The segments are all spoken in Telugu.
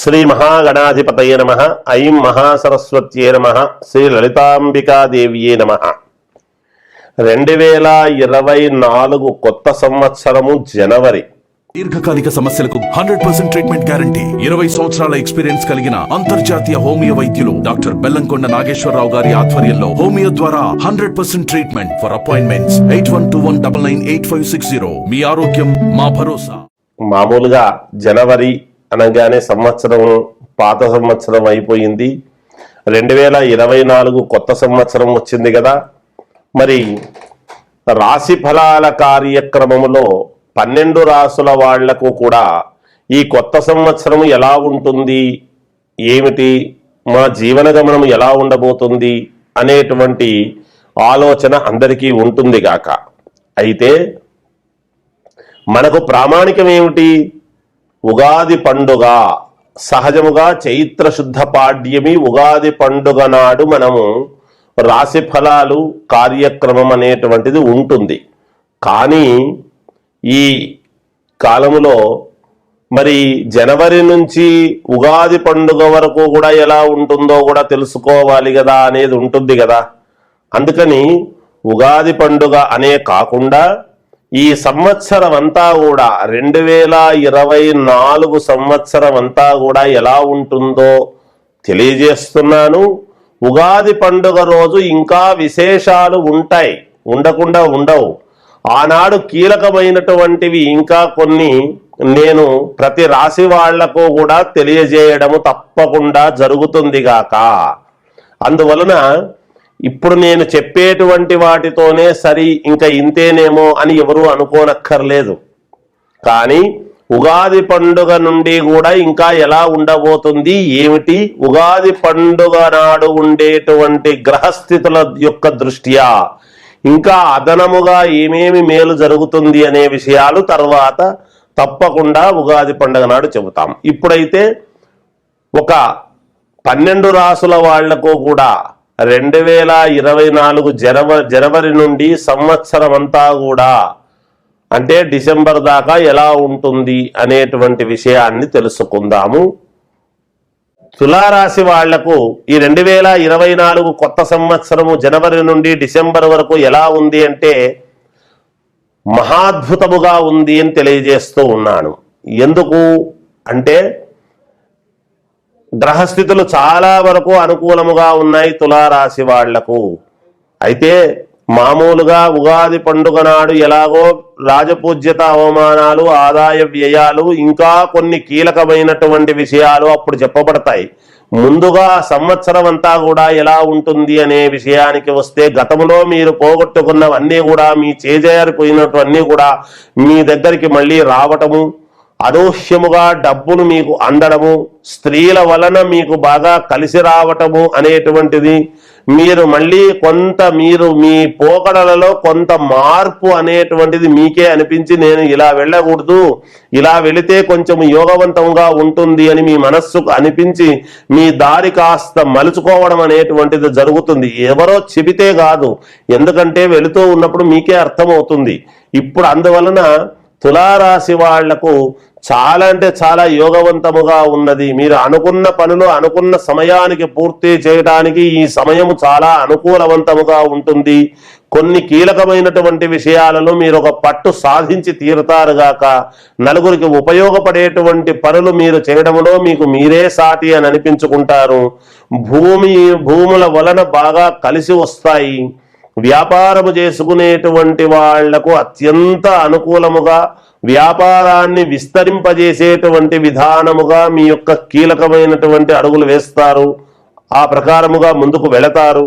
శ్రీ మహాగణాధిపతయ నమ ఐం మహాసరస్వత్యే నమ శ్రీ లలితాంబికాదేవియే నమ. రెండు వేల ఇరవై నాలుగు కొత్త సంవత్సరము జనవరి. దీర్ఘకాలిక సమస్యలకు హండ్రెడ్ పర్సెంట్ ట్రీట్మెంట్ గ్యారంటీ. ఇరవై సంవత్సరాల ఎక్స్పీరియన్స్ కలిగిన అంతర్జాతీయ హోమియో వైద్యులు డాక్టర్ బెల్లంకొండ నాగేశ్వరరావు గారి ఆధ్వర్యంలో హోమియో ద్వారా hundred percent treatment. For appointments eight one two one double nine eight five six zero మీ ఆరోగ్యం మా భరోసా. మామూలుగా జనవరి అనగానే సంవత్సరం పాత సంవత్సరం అయిపోయింది. రెండు వేల ఇరవై నాలుగు కొత్త సంవత్సరం వచ్చింది కదా. మరి రాశి ఫలాల కార్యక్రమంలో పన్నెండు రాసుల వాళ్ళకు కూడా ఈ కొత్త సంవత్సరం ఎలా ఉంటుంది? ఏమిటి? మా జీవన గమనం ఎలా ఉండబోతుంది? అనేటువంటి ఆలోచన అందరికీ ఉంటుంది గాక. అయితే మనకు ప్రామాణికం ఏమిటి ఉగాది పండుగ. సహజముగా చైత్ర శుద్ధ పాడ్యమి ఉగాది పండుగ నాడు మనము రాశి ఫలాలు కార్యక్రమం అనేటువంటిది ఉంటుంది. కానీ ఈ కాలములో మరి జనవరి నుంచి ఉగాది పండుగ వరకు కూడా ఎలా ఉంటుందో కూడా తెలుసుకోవాలి కదా అనేది ఉంటుంది కదా. అందుకని ఉగాది పండుగ అనే కాకుండా ఈ సంవత్సరం అంతా కూడా రెండు వేల ఇరవై నాలుగు సంవత్సరం అంతా కూడా ఎలా ఉంటుందో తెలియజేస్తున్నాను. ఉగాది పండుగ రోజు ఇంకా విశేషాలు ఉంటాయి ఉండకుండా ఉండవు. ఆనాడు కీలకమైనటువంటివి ఇంకా కొన్ని నేను ప్రతి రాశి వాళ్ళకు కూడా తెలియజేయడము తప్పకుండా జరుగుతుంది గాక. అందువలన ఇప్పుడు నేను చెప్పేటువంటి వాటితోనే సరి ఇంకా ఇంతేనేమో అని ఎవరు అనుకోనక్కర్లేదు. కానీ ఉగాది పండుగ నుండి కూడా ఇంకా ఎలా ఉండబోతుంది ఏమిటి? ఉగాది పండుగ నాడు ఉండేటువంటి గ్రహస్థితుల యొక్క దృష్ట్యా? ఇంకా అదనముగా ఏమేమి మేలు జరుగుతుంది అనే విషయాలు తర్వాత తప్పకుండా ఉగాది పండుగ నాడు చెబుతాం. ఇప్పుడైతే ఒక పన్నెండు రాసుల వాళ్ళకు కూడా రెండు వేల ఇరవై నాలుగు జనవరి జనవరి నుండి సంవత్సరం అంతా కూడా అంటే డిసెంబర్ దాకా ఎలా ఉంటుంది అనేటువంటి విషయాన్ని తెలుసుకుందాము. తులారాశి వాళ్ళకు ఈ రెండు వేల ఇరవై నాలుగు కొత్త సంవత్సరము జనవరి నుండి డిసెంబర్ వరకు ఎలా ఉంది అంటే మహాద్భుతముగా ఉంది అని తెలియజేస్తూ ఉన్నాను. ఎందుకు? అంటే గ్రహస్థితులు చాలా వరకు అనుకూలముగా ఉన్నాయి తులారాశి వాళ్ళకు. అయితే మామూలుగా ఉగాది పండుగ నాడు ఎలాగో రాజపూజ్యత అవమానాలు ఆదాయ వ్యయాలు ఇంకా కొన్ని కీలకమైనటువంటి విషయాలు అప్పుడు చెప్పబడతాయి. ముందుగా సంవత్సరం అంతా కూడా ఎలా ఉంటుంది అనే విషయానికి వస్తే గతంలో మీరు పోగొట్టుకున్నవన్నీ కూడా మీ చేజారిపోయినటువన్నీ కూడా మీ దగ్గరికి మళ్ళీ రావటము అనూహ్యముగా డబ్బులు మీకు అందడము స్త్రీల వలన మీకు బాగా కలిసి రావటము అనేటువంటిది మీరు మళ్ళీ కొంత మీరు మీ పోకడలలో కొంత మార్పు అనేటువంటిది మీకే అనిపించి నేను ఇలా వెళ్ళకూడదు ఇలా వెళితే కొంచెం యోగవంతంగా ఉంటుంది అని మీ మనస్సుకు అనిపించి మీ దారి కాస్త మలుచుకోవడం అనేటువంటిది జరుగుతుంది. ఎవరో చెబితే కాదు ఎందుకంటే వెళుతూ ఉన్నప్పుడు మీకే అర్థమవుతుంది. ఇప్పుడు అందువలన తులారాశి వాళ్ళకు చాలా అంటే చాలా యోగవంతముగా ఉన్నది. మీరు అనుకున్న పనులు అనుకున్న సమయానికి పూర్తి చేయడానికి ఈ సమయము చాలా అనుకూలవంతముగా ఉంటుంది. కొన్ని కీలకమైనటువంటి విషయాలను మీరు ఒక పట్టు సాధించి తీరుతారుగాక నలుగురికి ఉపయోగపడేటువంటి పనులు మీరు చేయడంలో మీకు మీరే సాటి అని అనిపించుకుంటారు. భూమి భూముల వలన బాగా కలిసి వస్తాయి. వ్యాపారము చేసుకునేటువంటి వాళ్ళకు అత్యంత అనుకూలముగా వ్యాపారాన్ని విస్తరింపజేసేటువంటి విధానముగా మీ యొక్క కీలకమైనటువంటి అడుగులు వేస్తారు. ఆ ప్రకారముగా ముందుకు వెళతారు.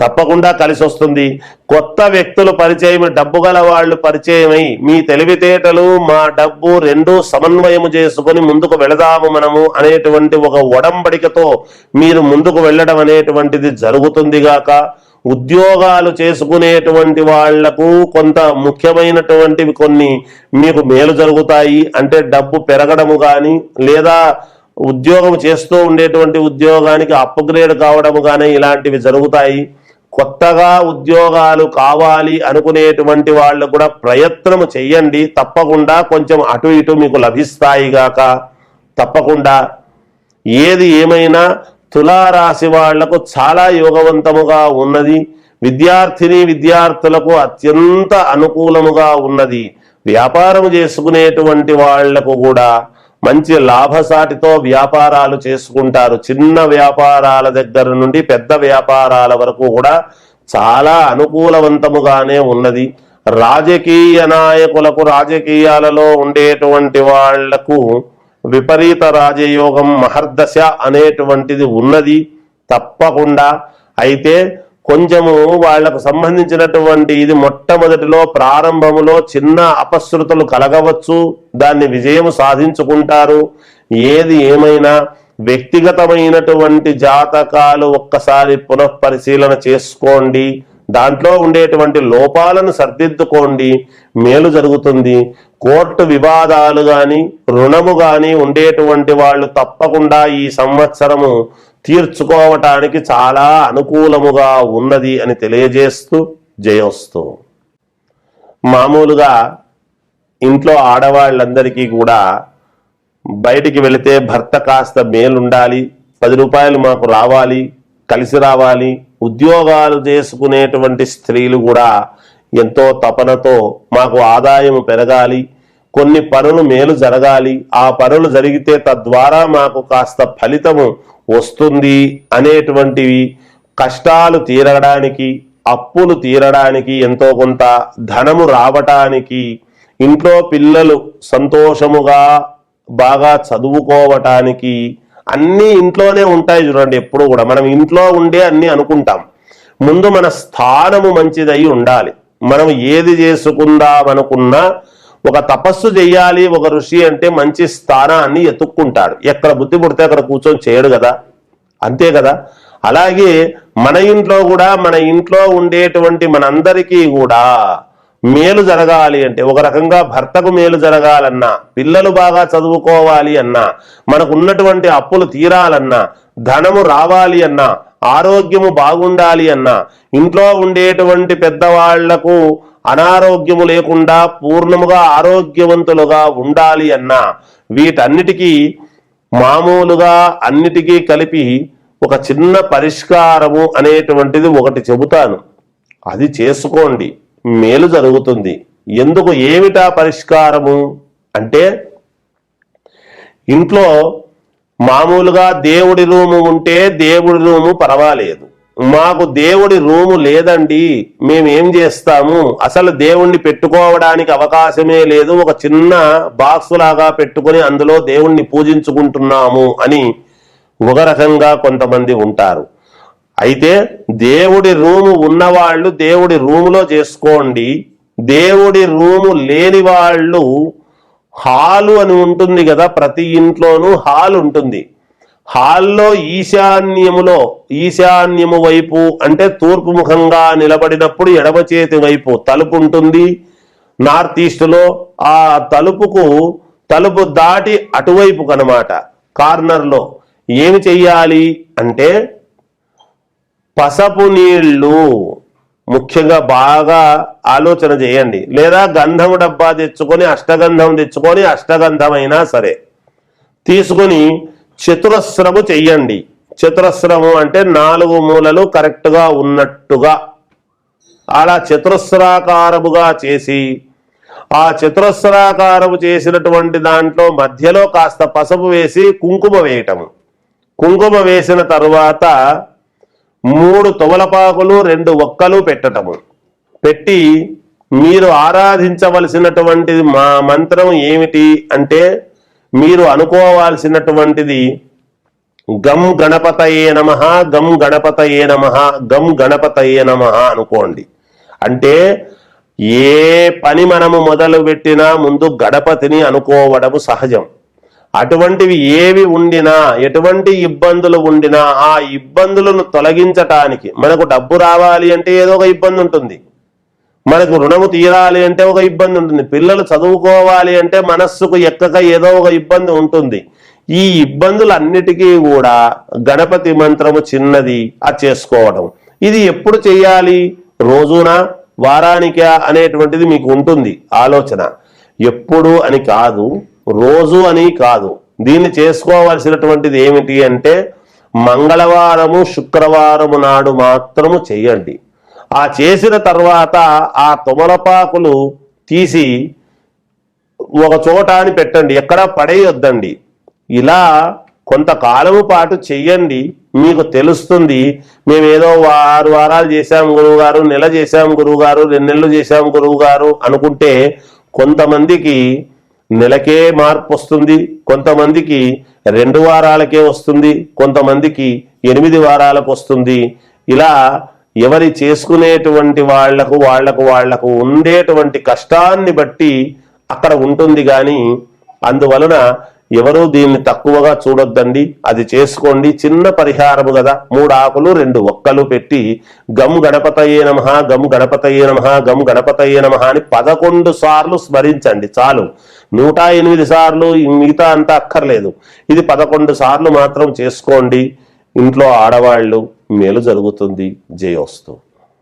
తప్పకుండా కలిసి వస్తుంది. కొత్త వ్యక్తులు పరిచయం డబ్బు గల వాళ్ళు పరిచయమై మీ తెలివితేటలు మా డబ్బు రెండు సమన్వయము చేసుకుని ముందుకు వెళదాము మనము అనేటువంటి ఒక ఒడంబడికతో మీరు ముందుకు వెళ్ళడం అనేటువంటిది జరుగుతుంది గాక. ఉద్యోగాలు చేసుకునేటువంటి వాళ్ళకు కొంత ముఖ్యమైనటువంటివి కొన్ని మీకు మేలు జరుగుతాయి. అంటే డబ్బు పెరగడము కానీ లేదా ఉద్యోగం చేస్తూ ఉండేటువంటి ఉద్యోగానికి అప్గ్రేడ్ కావడము కానీ ఇలాంటివి జరుగుతాయి. కొత్తగా ఉద్యోగాలు కావాలి అనుకునేటువంటి వాళ్ళు కూడా ప్రయత్నం చెయ్యండి. తప్పకుండా కొంచెం అటు ఇటు మీకు లభిస్తాయి గాక. తప్పకుండా ఏది ఏమైనా తులారాశి వాళ్ళకు చాలా యోగవంతముగా ఉన్నది. విద్యార్థిని విద్యార్థులకు అత్యంత అనుకూలముగా ఉన్నది. వ్యాపారం చేసుకునేటువంటి వాళ్ళకు కూడా మంచి లాభసాటితో వ్యాపారాలు చేసుకుంటారు. చిన్న వ్యాపారాల దగ్గర నుండి పెద్ద వ్యాపారాల వరకు కూడా చాలా అనుకూలవంతముగానే ఉన్నది. రాజకీయ నాయకులకు రాజకీయాలలో ఉండేటువంటి వాళ్ళకు విపరీత రాజయోగం మహర్దశ అనేటువంటిది ఉన్నది తప్పకుండా. అయితే కొంచెము వాళ్ళకు సంబంధించినటువంటి ఇది మొట్టమొదటిలో ప్రారంభములో చిన్న అపశృతులు కలగవచ్చు దాన్ని విజయం సాధించుకుంటారు. ఏది ఏమైనా వ్యక్తిగతమైనటువంటి జాతకాలు ఒక్కసారి పునఃపరిశీలన చేసుకోండి. దాంట్లో ఉండేటువంటి లోపాలను సర్దిద్దుకోండి. మేలు జరుగుతుంది. కోర్టు వివాదాలు కానీ రుణము కానీ ఉండేటువంటి వాళ్ళు తప్పకుండా ఈ సంవత్సరము తీర్చుకోవటానికి చాలా అనుకూలముగా ఉన్నది అని తెలియజేస్తూ జయోస్తు. మామూలుగా ఇంట్లో ఆడవాళ్ళందరికీ కూడా బయటికి వెళితే భర్త కాస్త మేలుండాలి. పది రూపాయలు మాకు రావాలి. కలిసి రావాలి. ఉద్యోగాలు చేసుకునేటువంటి స్త్రీలు కూడా ఎంతో తపనతో మాకు ఆదాయం పెరగాలి కొన్ని పనులు మేలు జరగాలి ఆ పనులు జరిగితే తద్వారా మాకు కాస్త ఫలితము వస్తుంది అనేటువంటివి కష్టాలు తీరడానికి అప్పులు తీరడానికి ఎంతో కొంత ధనము రావటానికి ఇంట్లో పిల్లలు సంతోషముగా బాగా చదువుకోవటానికి అన్నీ ఇంట్లోనే ఉంటాయి చూడండి ఎప్పుడు కూడా. మనం ఇంట్లో ఉండే అన్ని అనుకుంటాం. ముందు మన స్థానము మంచిదై ఉండాలి. మనం ఏది చేసుకుందాం అనుకున్నా ఒక తపస్సు చేయాలి ఒక ఋషి అంటే మంచి స్థానాన్ని ఎత్తుక్కుంటాడు. ఎక్కడ బుద్ధి పుడితే అక్కడ కూర్చొని చేయడు కదా. అంతే కదా. అలాగే మన ఇంట్లో కూడా మన ఇంట్లో ఉండేటువంటి మనందరికీ కూడా మేలు జరగాలి అంటే ఒక రకంగా భర్తకు మేలు జరగాలన్నా పిల్లలు బాగా చదువుకోవాలి అన్నా మనకు ఉన్నటువంటి అప్పులు తీరాలన్నా ధనము రావాలి అన్నా ఆరోగ్యము బాగుండాలి అన్నా ఇంట్లో ఉండేటువంటి పెద్దవాళ్ళకు అనారోగ్యము లేకుండా పూర్ణముగా ఆరోగ్యవంతులుగా ఉండాలి అన్నా వీటన్నిటికీ మామూలుగా అన్నిటికీ కలిపి ఒక చిన్న పరిష్కారము అనేటువంటిది ఒకటి చెబుతాను. అది చేసుకోండి. మేలు జరుగుతుంది. ఎందుకు ఏమిటా పరిష్కారము? అంటే ఇంట్లో మామూలుగా దేవుడి రూము ఉంటే దేవుడి రూము పర్వాలేదు. మాకు దేవుడి రూము లేదండి. మేమేం చేస్తాము? అసలు దేవుణ్ణి పెట్టుకోవడానికి అవకాశమే లేదు. ఒక చిన్న బాక్స్ లాగా పెట్టుకొని అందులో దేవుణ్ణి పూజించుకుంటున్నాము అని ఒక రకంగా కొంతమంది ఉంటారు. అయితే దేవుడి రూము ఉన్నవాళ్ళు దేవుడి రూములో చేసుకోండి. దేవుడి రూము లేని వాళ్ళు హాలు అని ఉంటుంది కదా ప్రతి ఇంట్లోనూ హాల్ ఉంటుంది. హాల్లో ఈశాన్యములో ఈశాన్యము వైపు అంటే తూర్పు ముఖంగా నిలబడినప్పుడు ఎడమ చేతి వైపు తలుపు ఉంటుంది. నార్త్ ఈస్ట్లో ఆ తలుపుకు తలుపు దాటి అటువైపు కనమాట కార్నర్లో. ఏమి చెయ్యాలి అంటే పసపు నీళ్ళు ముఖ్యంగా బాగా ఆలోచన చేయండి. లేదా గంధం డబ్బా తెచ్చుకొని అష్టగంధం తెచ్చుకొని అష్టగంధమైనా సరే తీసుకొని చతురస్రము చెయ్యండి. చతురస్రము అంటే నాలుగు మూలలు కరెక్ట్గా ఉన్నట్టుగా అలా చతురస్రాకారముగా చేసి ఆ చతురస్రాకారము చేసినటువంటి దాంట్లో మధ్యలో కాస్త పసుపు వేసి కుంకుమ వేయటము. కుంకుమ వేసిన తరువాత మూడు తువలపాకులు రెండు ఒక్కలు పెట్టటము. పెట్టి మీరు ఆరాధించవలసినటువంటిది మా మంత్రం ఏమిటి అంటే మీరు అనుకోవాల్సినటువంటిది గం గణపతయే నమ గం గణపతయే నమ గం గణపతయే నమ అనుకోండి. అంటే ఏ పని మనము మొదలు పెట్టినా ముందు గణపతిని అనుకోవడము సహజం. అటువంటివి ఏవి ఉండినా ఎటువంటి ఇబ్బందులు ఉండినా ఆ ఇబ్బందులను తొలగించటానికి మనకు డబ్బు రావాలి అంటే ఏదో ఒక ఇబ్బంది ఉంటుంది. మనకు రుణము తీరాలి అంటే ఒక ఇబ్బంది ఉంటుంది. పిల్లలు చదువుకోవాలి అంటే మనస్సుకు ఎక్కక ఏదో ఒక ఇబ్బంది ఉంటుంది. ఈ ఇబ్బందులన్నిటికీ కూడా గణపతి మంత్రము చిన్నది అది చేసుకోవడం. ఇది ఎప్పుడు చేయాలి రోజునా? వారానికా? అనేటువంటిది మీకు ఉంటుంది ఆలోచన. ఎప్పుడు అని కాదు రోజు అని కాదు. దీన్ని చేసుకోవలసినటువంటిది ఏమిటి అంటే మంగళవారము శుక్రవారము నాడు మాత్రము చేయండి. ఆ చేసిన తర్వాత ఆ తుమలపాకులు తీసి ఒక చోట అని పెట్టండి. ఎక్కడా పడేయొద్దండి. ఇలా కొంతకాలము పాటు చెయ్యండి. మీకు తెలుస్తుంది మేము ఏదో ఆరు వారాలు చేశాం గురువుగారు నెల చేశాం గురువు గారు రెండు నెలలు చేశాం గురువు గారు అనుకుంటే కొంతమందికి నెలకే మార్పు వస్తుంది. కొంతమందికి రెండు వారాలకే వస్తుంది. కొంతమందికి ఎనిమిది వారాలకు వస్తుంది. ఇలా ఎవరి చేసుకునేటువంటి వాళ్ళకు వాళ్ళకు వాళ్ళకు ఉండేటువంటి కష్టాన్ని బట్టి అక్కడ ఉంటుంది కానీ అందువలన ఎవరు దీన్ని తక్కువగా చూడొద్దండి. అది చేసుకోండి. చిన్న పరిహారము కదా మూడు ఆకులు రెండు ఒక్కలు పెట్టి గమ్ గణపతయే నమ గమ్ గణపతయే నమ గమ్ గణపతయే నమ అని పదకొండు సార్లు స్మరించండి. చాలు. నూట ఎనిమిది సార్లు మిగతా అంతా అక్కర్లేదు. ఇది పదకొండు సార్లు మాత్రం చేసుకోండి. ఇంట్లో ఆడవాళ్ళు మేలు జరుగుతుంది. జయోస్తు.